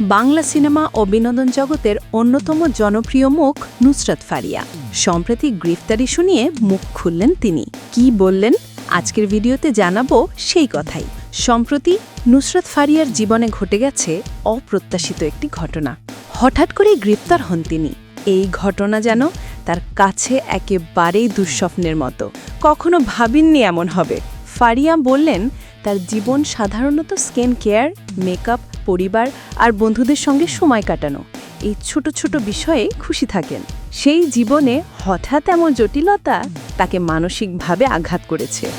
Bangla cinema ও বিনোদন জগতের অন্যতম জনপ্রিয় মুখ নুসরাত ফারিয়া। সম্প্রতি গ্রেফতারি শুনিয়ে মুখ খুললেন তিনি। কি বললেন? আজকের ভিডিওতে জানাব সেই কথাই। সম্প্রতি নুসরাত ফারিয়ার জীবনে ঘটে গেছে অপ্রত্যাশিত একটি ঘটনা। হঠাৎ করে গ্রেপ্তার হন তিনি। এই ঘটনা যেন তার কাছে একেবারেই দুঃস্বপ্নের মতো। কখনো ভাবিননি এমন হবে। ফারিয়া বললেন, তার জীবন সাধারণত স্কিন কেয়ার, মেকআপ, পরিবার আর বন্ধুদের সঙ্গে সময় কাটানো। এই ছোট ছোট বিষয়ে খুশি থাকেন। সেই জীবনে হঠাৎ এমন জটিলতা তাকে মানসিকভাবে আঘাত করেছে।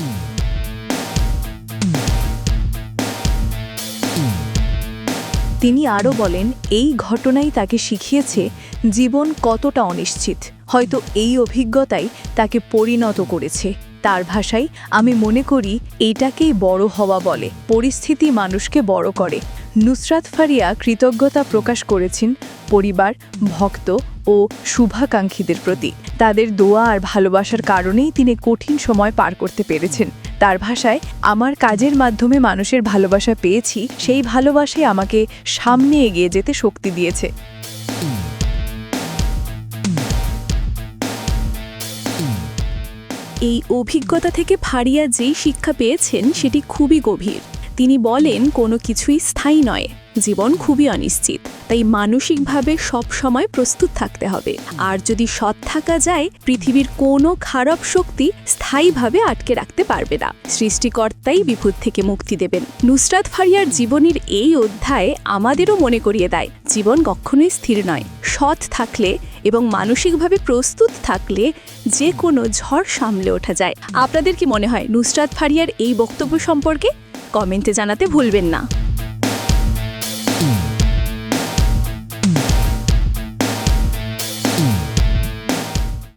তিনি আরও বলেন, এই ঘটনাই তাকে শিখিয়েছে জীবন কতটা অনিশ্চিত। হয়তো এই অভিজ্ঞতাই তাকে পরিণত করেছে। তার ভাষায় আমি মনে করি এটাকেই বড় হওয়া বলে, পরিস্থিতি মানুষকে বড় করে। নুসরাত ফারিয়া কৃতজ্ঞতা প্রকাশ করেছেন পরিবার, ভক্ত ও শুভাকাঙ্ক্ষীদের প্রতি। তাদের দোয়া আর ভালোবাসার কারণেই তিনি কঠিন সময় পার করতে পেরেছেন। তার ভাষায়, আমার কাজের মাধ্যমে মানুষের ভালোবাসা পেয়েছি, সেই ভালোবাসাই আমাকে সামনে এগিয়ে যেতে শক্তি দিয়েছে। এই অভিজ্ঞতা থেকে ফারিয়া যেই শিক্ষা পেয়েছেন সেটি খুবই গভীর। তিনি বলেন, কোনো কিছুই স্থায়ী নয়, জীবন খুবই অনিশ্চিত, তাই মানসিকভাবে সব সময় প্রস্তুত থাকতে হবে। আর যদি সৎ থাকা যায়, পৃথিবীর কোনো খারাপ শক্তি স্থায়ীভাবে আটকে রাখতে পারবে না। সৃষ্টিকর্তাই বিপদ থেকে মুক্তি দেবেন। নুসরাত ফারিয়ার জীবনের এই অধ্যায় আমাদেরও মনে করিয়ে দেয়, জীবন কখনোই স্থির নয়। সৎ থাকলে এবং মানসিকভাবে প্রস্তুত থাকলে যে কোনো ঝড় সামলে ওঠা যায়। আপনাদের কি মনে হয় নুসরাত ফারিয়ার এই বক্তব্য সম্পর্কে? কমেন্টে জানাতে ভুলবেন না।